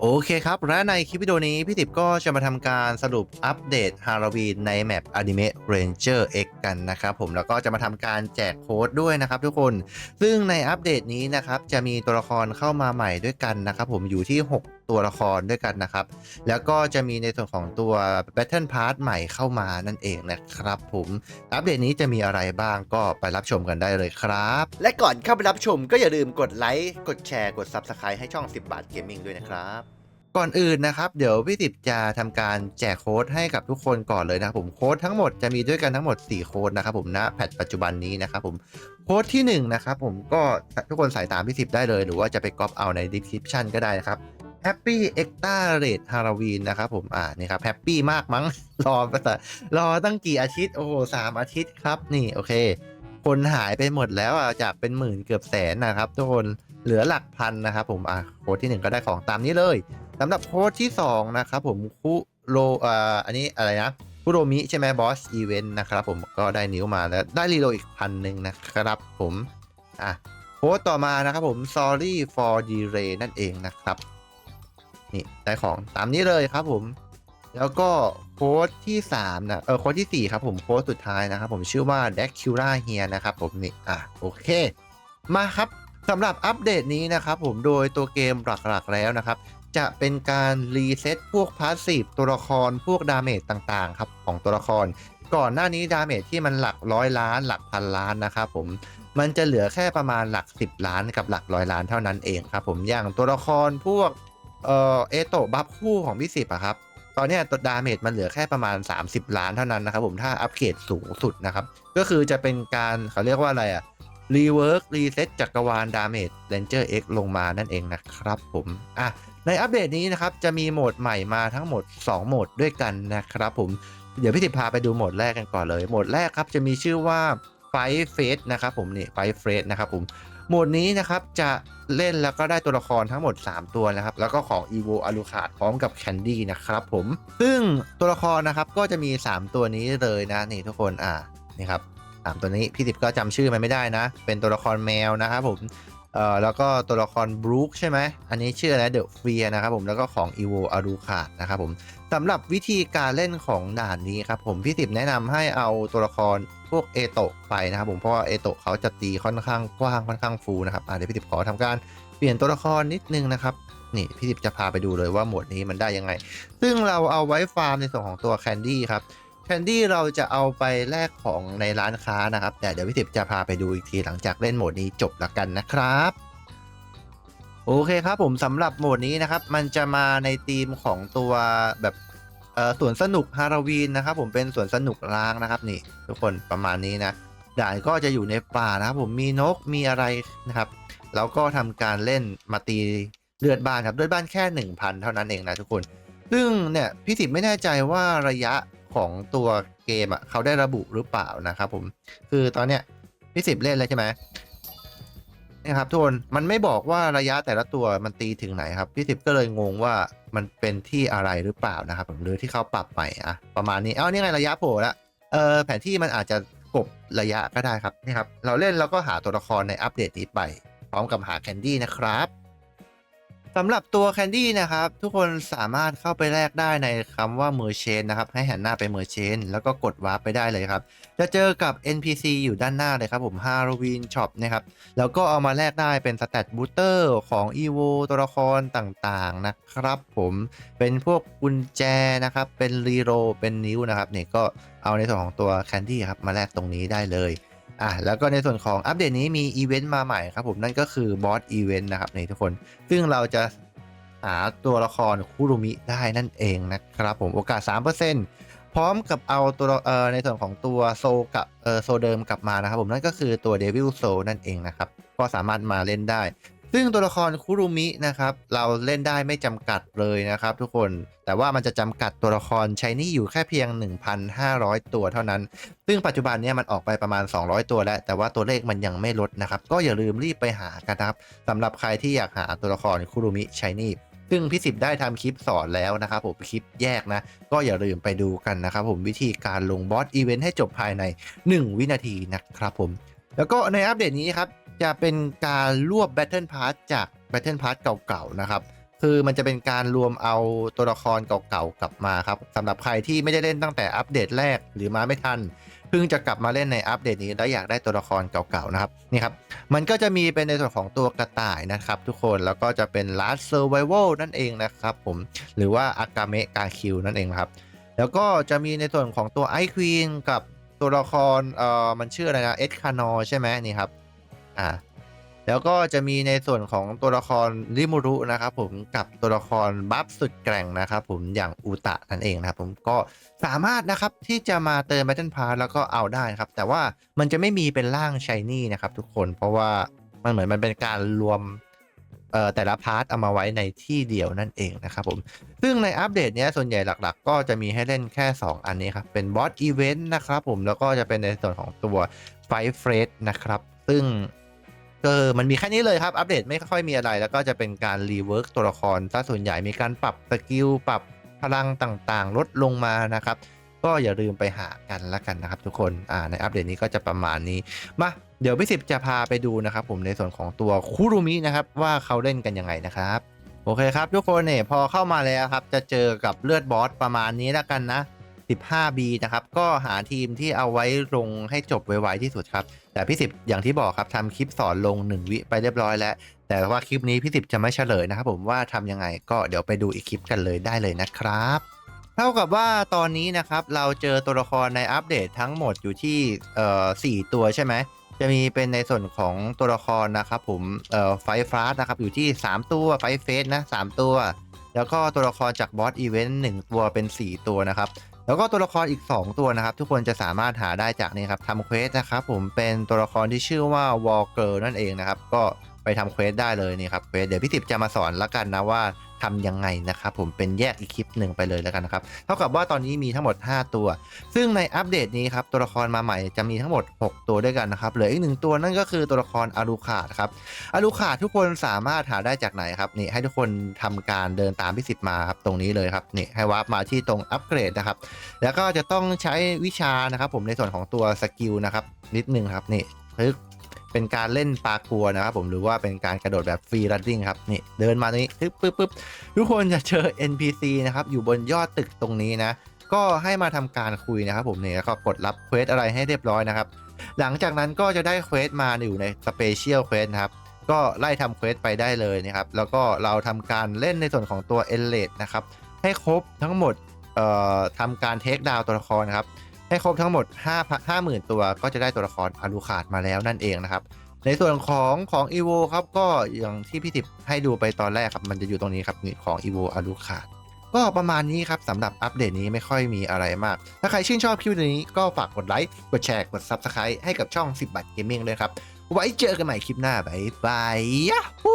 โอเคครับ และในคลิปวิดีโอนี้พี่ติบก็จะมาทำการสรุปอัปเดตฮาโลวีนในแมป Anime Ranger X กันนะครับผมแล้วก็จะมาทำการแจกโค้ดด้วยนะครับทุกคน ซึ่งในอัปเดตนี้นะครับจะมีตัวละครเข้ามาใหม่ด้วยกันนะครับผมอยู่ที่ 6 ตัวละครด้วยกันนะครับ แล้วก็จะมีในส่วนของตัว Battle Pass ใหม่เข้ามานั่นเองนะครับผมอัปเดตนี้จะมีอะไรบ้างก็ไปรับชมกันได้เลยครับ และก่อนเข้าไปรับชมก็อย่าลืมกดไลค์กดแชร์กด Subscribe ให้ช่อง 10 บาทเกมมิ่งด้วยนะครับก่อนอื่นนะครับ เดี๋ยวพี่ติบจะทำการแจกโค้ดให้กับทุกคนก่อนเลยนะครับผมโค้ดทั้งหมดจะมีด้วยกันทั้งหมด 4 โค้ดนะครับผมณแพทปัจจุบันนี้นะครับผมโค้ดที่1นะครับผมก็ทุกคนใส่ตามพี่ติบได้เลย หรือว่าจะไปก๊อปเอาใน description ก็ได้นะครับ Happy e x t a r a t e Halloween นะครับผมอ่านี่ครับแฮปปี้มากมั้ง รอภาษารอตั้งกี่อาทิตย์ โอ้โหสามอาทิตย์ครับ นี่โอเค คนหายไปหมดแล้วอะจากเป็นหมื่นเกือบแสนนะครับ ทุกคนเหลือหลักพันนะครับผมอะโค้ดที่ 1 ก็ได้ของตามนี้เลยสำหรับโค้ดที่ 2 นะครับผมคุโรอ่าอันนี้อะไรนะคุโรมิใช่ไหมบอสอีเวนต์นะครับผมก็ได้นิ้วมาแล้วได้รีโลอีกพันหนึ่งนะครับผมอะโค้ดต่อมานะครับผม sorry for delay นั่นเองนะครับ นี่ได้ของตามนี้เลยครับผม แล้วก็โค้ดที่3นะเออโค้ดที่ 4 ครับผมโค้ดสุดท้ายนะครับผมชื่อว่า d a c u r a here นะครับผมนี่อะโอเค มาครับสำหรับอัปเดตนี้นะครับผมโดยตัวเกมหลักๆแล้วนะครับ จะเป็นการรีเซ็ตพวกพาสซีฟตัวละครพวกดาเมจต่างๆครับของตัวละคร ก่อนหน้านี้ดาเมจที่มันหลักร้อยล้านหลักพันล้านนะครับผมมันจะเหลือแค่ประมาณหลัก 10 ล้านกับหลักร้อยล้านเท่านั้นเองครับผมอย่างตัวละครพวก เอ่อเอโตะบัฟคู่ของพี่สิบอะครับ ตอนเนี้ยตัวดาเมจมันเหลือแค่ประมาณ 30 ล้านเท่านั้นนะครับผมถ้าอัปเกรดสูงสุดนะครับ ก็คือจะเป็นการเขาเรียกว่าอะไรอะรีเวิร์กรีเซ็ตจักรวาลดาเมจเรนเจอร์เอ็กลงมานั่นเองนะครับผมอะในอัปเดตนี้นะครับ จะมีโหมดใหม่มาทั้งหมด 2 โหมดด้วยกันนะครับผม เดี๋ยวพี่ติพาไปดูโหมดแรกกันก่อนเลย โหมดแรกครับจะมีชื่อว่าไฟเฟสนะครับผมนี่ไฟเฟสนะครับผม โหมดนี้นะครับจะเล่นแล้วก็ได้ตัวละครทั้งหมด 3 ตัวนะครับ แล้วก็ของ EVO อ l ลูคาดพร้อมกับแคนดี้นะครับผม ซึ่งตัวละครนะครับก็จะมี 3 ตัวนี้เลยนะนี่ทุกคนอ่านี่ครับสามตัวนี้พี่ติบก็จำชื่อมันไม่ได้นะ เป็นตัวละครแมวนะครับผมเอ่อแล้วก็ตัวละครบรูคใช่ไหมอันนี้ชื่ออะไรเดอะเฟียนะครับผมแล้วก็ของ EVO อ l ลูคาดนะครับผมสำหรับวิธีการเล่นของด่านนี้ครับผมพี่สิบแนะนำให้เอาตัวละคร วกเอโตะไปนะครับผมเพราะว่าเอโตะเขาจะตีค่อนข้างกว้างค่อนข้างฟูนะครับเดี๋ยวพี่สิบขอทำการเปลี่ยนตัวละครนิดนึงนะครับนี่พี่สิบจะพาไปดูเลยว่าโหมดนี้มันได้ยังไง ซึ่งเราเอาไว้ฟาร์มในส่วนของตัวแคนดี้ครับแคนดี้เราจะเอาไปแลกของในร้านค้านะครับ แต่เดี๋ยวพี่สิบจะพาไปดูอีกทีหลังจากเล่นโหมดนี้จบละกันนะครับโอเคครับผมสำหรับโหมดนี้นะครับ มันจะมาในธีมของตัวแบบ เอ่อสวนสนุกฮาโลวีนนะครับผมเป็นสวนสนุกร้างนะครับนี่ ทุกคนประมาณนี้นะด่านก็จะอยู่ในป่านะครับผมมีนกมีอะไรนะครับแล้วก็ทำการเล่นมาตีเลือดบ้านครับเลือดบ้านแค่ 1,000 เท่านั้นเองนะทุกคน ซึ่งเนี่ยพี่สิบไม่แน่ใจว่าระยะของตัวเกมอะเขาได้ระบุหรือเปล่านะครับผมคือตอนเนี้ยพี่สิบเล่นแล้วใช่ไหม นะครับทุกคนมันไม่บอกว่าระยะแต่ละตัวมันตีถึงไหนครับพี่สิบก็เลยงงว่ามันเป็นที่อะไรหรือเปล่านะครับผมหรือที่เขาปรับใหม่อะประมาณนี้เอ้านี่ไงระยะโผล่ละเออแผนที่มันอาจจะกบระยะก็ได้ครับนี่ครับเราเล่นแล้วก็หาตัวละครในอัปเดตนี้ไป พร้อมกับหาแคนดี้นะครับ สำหรับตัวแคนดี้นะครับ ทุกคนสามารถเข้าไปแลกได้ในคำว่า Merchant นะครับ ให้หันหน้าไป Merchant แล้วก็กดวาร์ปไปได้เลยครับ จะเจอกับ NPC อยู่ด้านหน้าเลยครับผม Halloween Shop นะครับ แล้วก็เอามาแลกได้เป็นสแตทบูเตอร์ของ EVO ตัวละครต่างๆนะครับผมเป็นพวกกุญแจนะครับ เป็นรีโรเป็นนิ้วนะครับเนี่ยก็เอาในส่วนของตัวแคนดี้ครับมาแลกตรงนี้ได้เลย อะแล้วก็ในส่วนของอัปเดตนี้มีอีเวนต์มาใหม่ครับผมนั่นก็คือบอสอีเวนต์นะครับนี่ทุกคน ซึ่งเราจะหาตัวละครคุรุมิได้นั่นเองนะครับผมโอกาส 3%พร้อมกับเอาตัวเอ่อในส่วนของตัวโซกับเอ่อโซเดิมกลับมานะครับผมนั่นก็คือตัวเดวิลโซนั่นเองนะครับก็สามารถมาเล่นได้ ซึ่งตัวละครคุรุมินะครับเราเล่นได้ไม่จำกัดเลยนะครับ ทุกคนแต่ว่ามันจะจำกัดตัวละครใช้นี่อยู่แค่เพียง 1,500 ตัวเท่านั้น ซึ่งปัจจุบันเนี้มันออกไปประมาณ 200 ตัวแล้ว แต่ว่าตัวเลขมันยังไม่ลดนะครับ ก็อย่าลืมรีบไปหากันนะครับสำหรับใครที่อยากหาตัวละครคุรุมิใช้นี่ซึ่งพี่สิบได้ทำคลิปสอนแล้วนะครับผมคลิปแยกนะ ก็อย่าลืมไปดูกันนะครับผมวิธีการลงบอสอีเวนต์ให้จบภายใน 1 วินาทีนะครับผม แล้วก็ในอัปเดตนี้ครับ จะเป็นการรวบ Battle Pass จาก Battle Pass เก่าๆนะครับ คือมันจะเป็นการรวมเอาตัวละครเก่าๆกลับมาครับสำหรับใครที่ไม่ได้เล่นตั้งแต่อัปเดตแรกหรือมาไม่ทันเพิ่งจะกลับมาเล่นในอัปเดตนี้แล้วอยากได้ตัวละครเก่าๆนะครับนี่ครับมันก็จะมีเป็นในส่วนของตัวกระต่ายนะครับ ทุกคนแล้วก็จะเป็น Last Survival นั่นเองนะครับผมหรือว่าอากาเมะกาคิวนั่นเองครับแล้วก็จะมีในส่วนของตัวไอควีนกับตัวละครเอ่อมันชื่ออะไรนะเอ็ดคานอใช่ไหมนี่ครับ อ่าแล้วก็จะมีในส่วนของตัวละครริมูรุนะครับผมกับตัวละครบัฟสุดแกร่งนะครับผมอย่างอูตะนั่นเองนะครับผมก็สามารถนะครับที่จะมาเติม Battle Pass แล้วก็เอาได้ครับ แต่ว่ามันจะไม่มีเป็นร่างชายนี่นะครับทุกคนเพราะว่ามันเหมือนมันเป็นการรวมเอ่อแต่ละพาร์ทเอามาไว้ในที่เดียวนั่นเองนะครับผม ซึ่งในอัปเดตเนี้ยส่วนใหญ่หลักๆ ก็จะมีให้เล่นแค่ 2 อันนี้ครับ เป็นบอสอีเวนต์นะครับผมแล้วก็จะเป็นในส่วนของตัวไฟเฟรดนะครับ ซึ่ง ก็มันมีแค่นี้เลยครับ อัปเดตไม่ค่อยมีอะไร แล้วก็จะเป็นการรีเวิร์กตัวละครซะส่วนใหญ่มีการปรับสกิลปรับพลังต่างๆ ลดลงมานะครับ ก็อย่าลืมไปหากันละกันนะครับ ทุกคนอ่าในอัปเดตนี้ก็จะประมาณนี้มาเดี๋ยวพี่สิบจะพาไปดูนะครับผมในส่วนของตัวคุรุมินะครับว่าเขาเล่นกันยังไงนะครับโอเคครับทุกคนเนี่ยพอเข้ามาแล้วครับจะเจอกับเลือดบอสประมาณนี้แล้วกันนะ 15B นะครับ ก็หาทีมที่เอาไว้ลงให้จบไวๆที่สุดครับ แต่พี่สิบอย่างที่บอกครับทำคลิปสอนลง 1 วิไปเรียบร้อยแล้ว แต่ว่าคลิปนี้พี่สิบจะไม่เฉลยนะครับผมว่าทำยังไงก็เดี๋ยวไปดูอีกคลิปกันเลยได้เลยนะครับเท่ากับว่าตอนนี้นะครับเราเจอตัวละครในอัปเดตทั้งหมดอยู่ที่เอ่อสตัวใช่ไหมจะมีเป็นในส่วนของตัวละครนะครับผมเอ่อไฟฟาสนะครับอยู่ที่ 3 ตัวไฟเฟสนะ3ตัว แล้วก็ตัวละครจากบอสอีเวนต์1ตัวเป็น 4 ตัวนะครับ แล้วก็ตัวละครอีก 2 ตัวนะครับ ทุกคนจะสามารถหาได้จากนี่ครับทำเควสนะครับผมเป็นตัวละครที่ชื่อว่าวอลเกอร์นั่นเองนะครับ ก็ไปทำเควสได้เลยนี่ครับเควสเดี๋ยวพี่ติบจะมาสอนละกันนะว่า ทำยังไงนะครับผมเป็นแยกอีกคลิปหนึ่งไปเลยแล้วกันนะครับเท่ากับว่าตอนนี้มีทั้งหมด 5 ตัว ซึ่งในอัปเดตนี้ครับตัวละครมาใหม่จะมีทั้งหมด 6 ตัวด้วยกันนะครับเหลืออีกหนึ่งตัวนั่นก็คือตัวละครอารูคาดครับอารูคาดทุกคนสามารถหาได้จากไหนครับนี่ให้ทุกคนทำการเดินตามพี่สิบมาครับตรงนี้เลยครับนี่ให้วาร์ปมาที่ตรงอัปเกรดนะครับแล้วก็จะต้องใช้วิชานะครับผมในส่วนของตัวสกิลนะครับนิดนึงครับนี่พึก เป็นการเล่นปากัวนะครับผมหรือว่าเป็นการกระโดดแบบฟรีรันดิ้งครับนี่เดินมาตรงนี้ปึ๊บปึ๊บปึ๊บทุกคนจะเจอ NPC นะครับอยู่บนยอดตึกตรงนี้นะ ก็ให้มาทำการคุยนะครับผมนี่แล้วก็กดรับเควสอะไรให้เรียบร้อยนะครับ หลังจากนั้นก็จะได้เควสมาอยู่ในสเปเชียลเควสครับก็ไล่ทำเควสไปได้เลยนะครับ แล้วก็เราทำการเล่นในส่วนของตัวเอเลดนะครับ ให้ครบทั้งหมดเอ่อทำการเทคดาวตัวละครครับ ให้ครบทั้งหมด 5 50,000 ตัวก็จะได้ตัวละครอลูขาดมาแล้วนั่นเองนะครับ ในส่วนของของ e v o ครับก็อย่างที่พี่ติบให้ดูไปตอนแรกครับมันจะอยู่ตรงนี้ครับของ e v o อลูขาดก็ประมาณนี้ครับสำหรับอัปเดตนี้ไม่ค่อยมีอะไรมาก ถ้าใครชื่นชอบคลิปนี้ก็ฝากกดไลค์ กดแชร์ กด Subscribe ให้กับช่อง 10บาทเกมมิ่งด้วยครับ ไว้เจอกันใหม่คลิปหน้า บ๊ายบายยาฮู